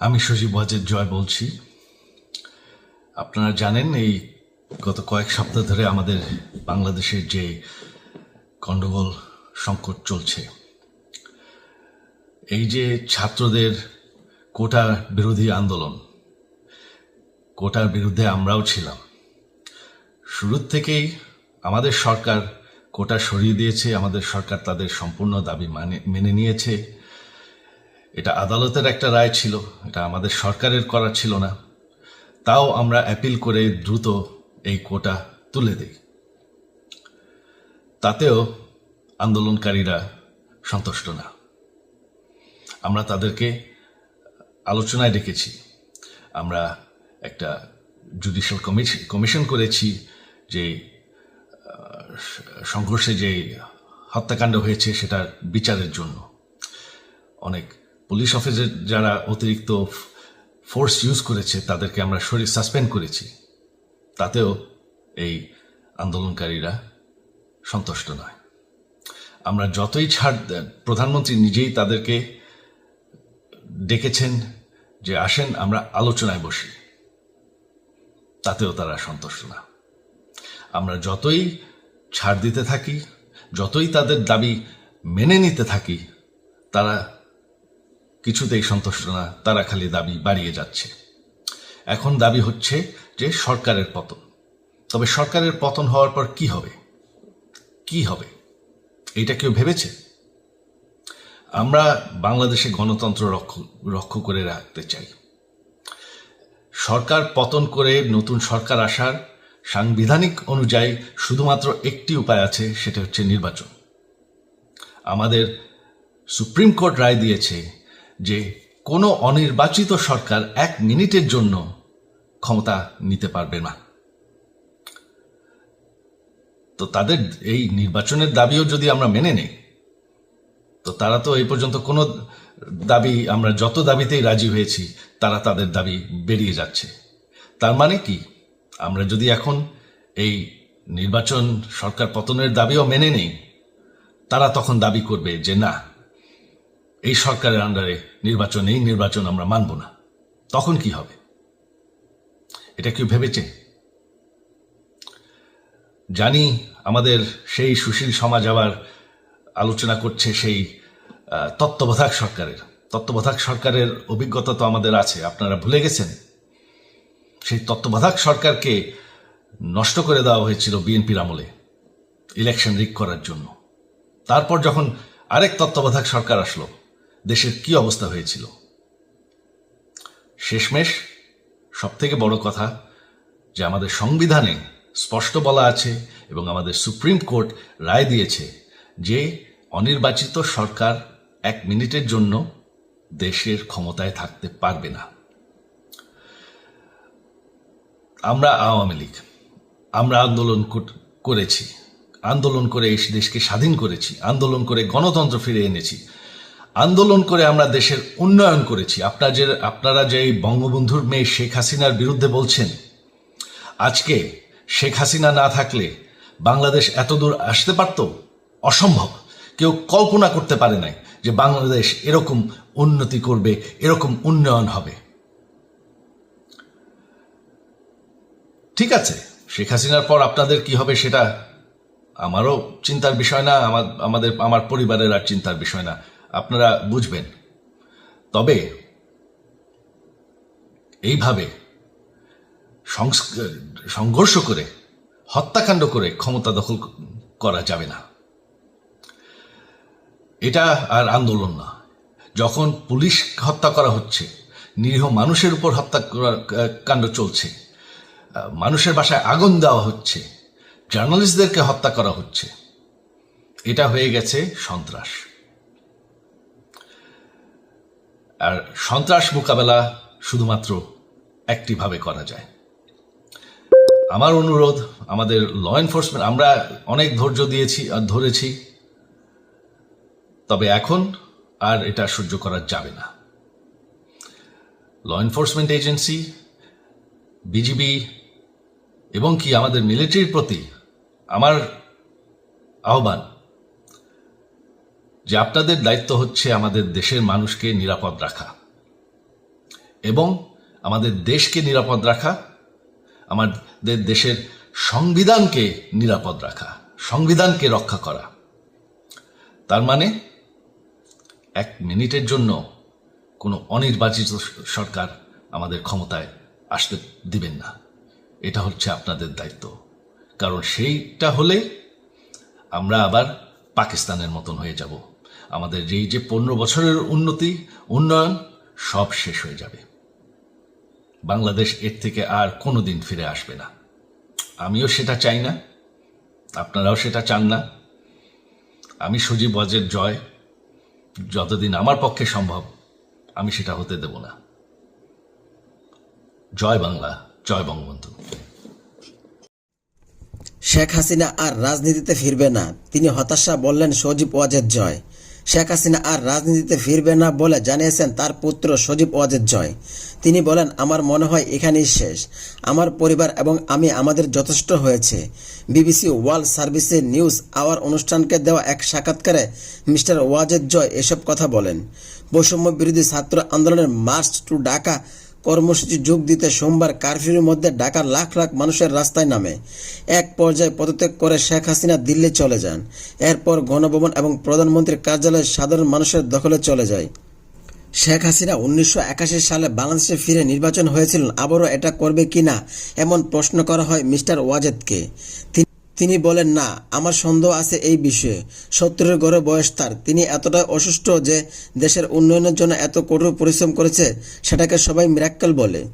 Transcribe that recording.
আমি সজীব ওয়াজেদ জয় বলছি। আপনারা জানেন, এই গত কয়েক সপ্তাহ ধরে আমাদের বাংলাদেশের যে গণ্ডগোল সংকট চলছে, এই যে ছাত্রদের কোটা বিরোধী আন্দোলন, কোটার বিরুদ্ধে আমরাও ছিলাম। শুরুর থেকেই আমাদের সরকার কোটা সরিয়ে দিয়েছে, আমাদের সরকার তাদের সম্পূর্ণ দাবি মানে মেনে নিয়েছে। এটা আদালতের একটা রায় ছিল, এটা আমাদের সরকারের করা ছিল না। তাও আমরা অ্যাপিল করে দ্রুত এই কোটা তুলে দিই। তাতেও আন্দোলনকারীরা সন্তুষ্ট না। আমরা তাদেরকে আলোচনায় ডেকেছি। আমরা একটা জুডিশিয়াল কমিশন কমিশন করেছি যে সংঘর্ষে যে হত্যাকাণ্ড হয়েছে সেটার বিচারের জন্য। অনেক পুলিশ অফিসার যারা অতিরিক্ত ফোর্স ইউজ করেছে, তাদেরকে আমরা শরীর সাসপেন্ড করেছি। তাতেও এই আন্দোলনকারীরা সন্তুষ্ট নয়। আমরা যতই ছাড়, প্রধানমন্ত্রী নিজেই তাদেরকে ডেকেছেন যে, আসেন, আমরা আলোচনায় বসি। তাতেও তারা সন্তুষ্ট না। আমরা যতই ছাড় দিতে থাকি, যতই তাদের দাবি মেনে নিতে থাকি, তারা কিছুতেই সন্তুষ্ট না, তারা খালি দাবি বাড়িয়ে যাচ্ছে। এখন দাবি হচ্ছে যে সরকারের পতন। তবে সরকারের পতন হওয়ার পর কি হবে? কি হবে? এটা কেউ ভেবেছে? আমরা বাংলাদেশে গণতন্ত্র রক্ষ করে রাখতে চাই। সরকার পতন করে নতুন সরকার আসার সাংবিধানিক অনুযায়ী শুধুমাত্র একটি উপায় আছে, সেটা হচ্ছে নির্বাচন। আমাদের সুপ্রিম কোর্ট রায় দিয়েছে যে কোনো অনির্বাচিত সরকার এক মিনিটের জন্য ক্ষমতা নিতে পারবে না। তো তাদের এই নির্বাচনের দাবিও যদি আমরা মেনে নেই, তো তারা তো এই পর্যন্ত কোনো দাবি আমরা যত দাবিতেই রাজি হয়েছি, তারা তাদের দাবি বেরিয়ে যাচ্ছে। তার মানে কি? আমরা যদি এখন এই নির্বাচন সরকার পতনের দাবিও মেনে নেই, তারা তখন দাবি করবে যে না এই সরকারের আন্ডারে নির্বাচন, এই নির্বাচন আমরা মানব না। তখন কি হবে? এটা কেউ ভেবেছে? জানি আমাদের সেই সুশীল সমাজ আবার আলোচনা করছে সেই তত্ত্বাবধায়ক সরকারের। তত্ত্বাবধায়ক সরকারের অভিজ্ঞতা তো আমাদের আছে, আপনারা ভুলে গেছেন। সেই তত্ত্বাবধায়ক সরকারকে নষ্ট করে দেওয়া হয়েছিল বিএনপির আমলে ইলেকশন রিক করার জন্য। তারপর যখন আরেক তত্ত্বাবধায়ক সরকার আসলো দেশের কি অবস্থা হয়েছিল? শেষমেশ সব থেকে বড় কথা যে আমাদের সংবিধানে স্পষ্ট বলা আছে এবং আমাদের সুপ্রিম কোর্ট রায় দিয়েছে যে অনির্বাচিত সরকার এক মিনিটের জন্য দেশের ক্ষমতায় থাকতে পারবে না। আমরা আওয়ামী লীগ, আমরা আন্দোলন কর- করেছি, আন্দোলন করে এই দেশকে স্বাধীন করেছি, আন্দোলন করে গণতন্ত্র ফিরে এনেছি। আন্দোলন করে আমরা দেশের উন্নয়ন করেছি। আপনার যে, আপনারা যে বঙ্গবন্ধুর মেয়ে শেখ হাসিনার বিরুদ্ধে বলছেন, আজকে শেখ হাসিনা না থাকলে বাংলাদেশ এত দূর আসতে পারত? অসম্ভব। কেউ কল্পনা করতে পারে নাই যে বাংলাদেশ এরকম উন্নতি করবে, এরকম উন্নয়ন হবে। ঠিক আছে, শেখ হাসিনার পর আপনাদের কি হবে সেটা আমারও চিন্তার বিষয় না, আমার, আমাদের, আমার পরিবারের আর চিন্তার বিষয় না। আপনারা বুঝবেন। তবে এইভাবে সংঘর্ষ করে, হত্যাকাণ্ড করে ক্ষমতা দখল করা যাবে না। এটা আর আন্দোলন না। যখন পুলিশ হত্যা করা হচ্ছে, নিরীহ মানুষের উপর হত্যা কাণ্ড চলছে, মানুষের বাসায় আগুন দেওয়া হচ্ছে, জার্নালিস্টদেরকে হত্যা করা হচ্ছে, এটা হয়ে গেছে সন্ত্রাস। আর সন্ত্রাস মোকাবেলা শুধুমাত্র একটিভাবে করা যায়। আমার অনুরোধ, আমাদের ল এনফোর্সমেন্ট আমরা অনেক ধৈর্য দিয়েছি আর ধরেছি। তবে এখন আর এটা সহ্য করা যাবে না। ল এনফোর্সমেন্ট এজেন্সি বিজিবি এবং কি আমাদের মিলিটারির প্রতি আমার আহ্বান যে আপনাদের দায়িত্ব হচ্ছে আমাদের দেশের মানুষকে নিরাপদ রাখা এবং আমাদের দেশকে নিরাপদ রাখা, আমাদের দেশের সংবিধানকে নিরাপদ রাখা, সংবিধানকে রক্ষা করা। তার মানে এক মিনিটের জন্য কোনো অনির্বাচিত সরকার আমাদের ক্ষমতায় আসতে দিবেন না। এটা হচ্ছে আপনাদের দায়িত্ব। কারণ সেইটা হলে আমরা আবার পাকিস্তানের মতন হয়ে যাব। আমাদের এই যে পনেরো বছরের উন্নতি, উন্নয়ন, সব শেষ হয়ে যাবে। বাংলাদেশ এর থেকে আর কোনো দিন ফিরে আসবে না। আমিও সেটা চাই না, আপনারাও সেটা চান না। আমি সজীব ওয়াজের জয়, যতদিন আমার পক্ষে সম্ভব, আমি সেটা হতে দেব না। জয় বাংলা, জয় বঙ্গবন্ধু। শেখ হাসিনা আর রাজনীতিতে ফিরবে না। তিনি হতাশা বললেন সজীব ওয়াজেদ জয়। শেখ হাসিনা আর রাজনীতিতে ফিরবে না বলে জানিয়েছেন তার পুত্র সজীব ওয়াজেদ জয়। তিনি বলেন, আমার মনে হয় এখানেই শেষ। আমার পরিবার এবং আমি আমাদের যথেষ্ট হয়েছে। বিবিসি ওয়ার্ল্ড সার্ভিসের নিউজ আওয়ার অনুষ্ঠানকে দেওয়া এক সাক্ষাৎকারে মিস্টার ওয়াজেদ জয় এসব কথা বলেন। বৈষম্য বিরোধী ছাত্র আন্দোলনের মার্চ টু ঢাকা কর্মসূচি যোগ দিতে সোমবার কারফিউর মধ্যে ঢাকার লাখ লাখ মানুষের রাস্তায় নামে। এক পর্যায়ে পদত্যাগ করে শেখ হাসিনা দিল্লি চলে যান। এরপর গণভবন এবং প্রধানমন্ত্রীর কার্যালয় সাধারণ মানুষের দখলে চলে যায়। শেখ হাসিনা উনিশশো একাশি সালে বাংলাদেশে ফিরে নির্বাচন হয়েছিলেন। আবারও এটা করবে কিনা এমন প্রশ্ন করা হয় মিস্টার ওয়াজেদকে। তিনি বলেন, না, আমার সন্দেহ আছে এই বিষয়ে। সত্তরের গড়ে বয়স তার। তিনি এতটা অসুস্থ যে দেশের উন্নয়নের জন্য এত কঠোর পরিশ্রম করেছে, সেটাকে সবাই মিরাক্কেল বলে।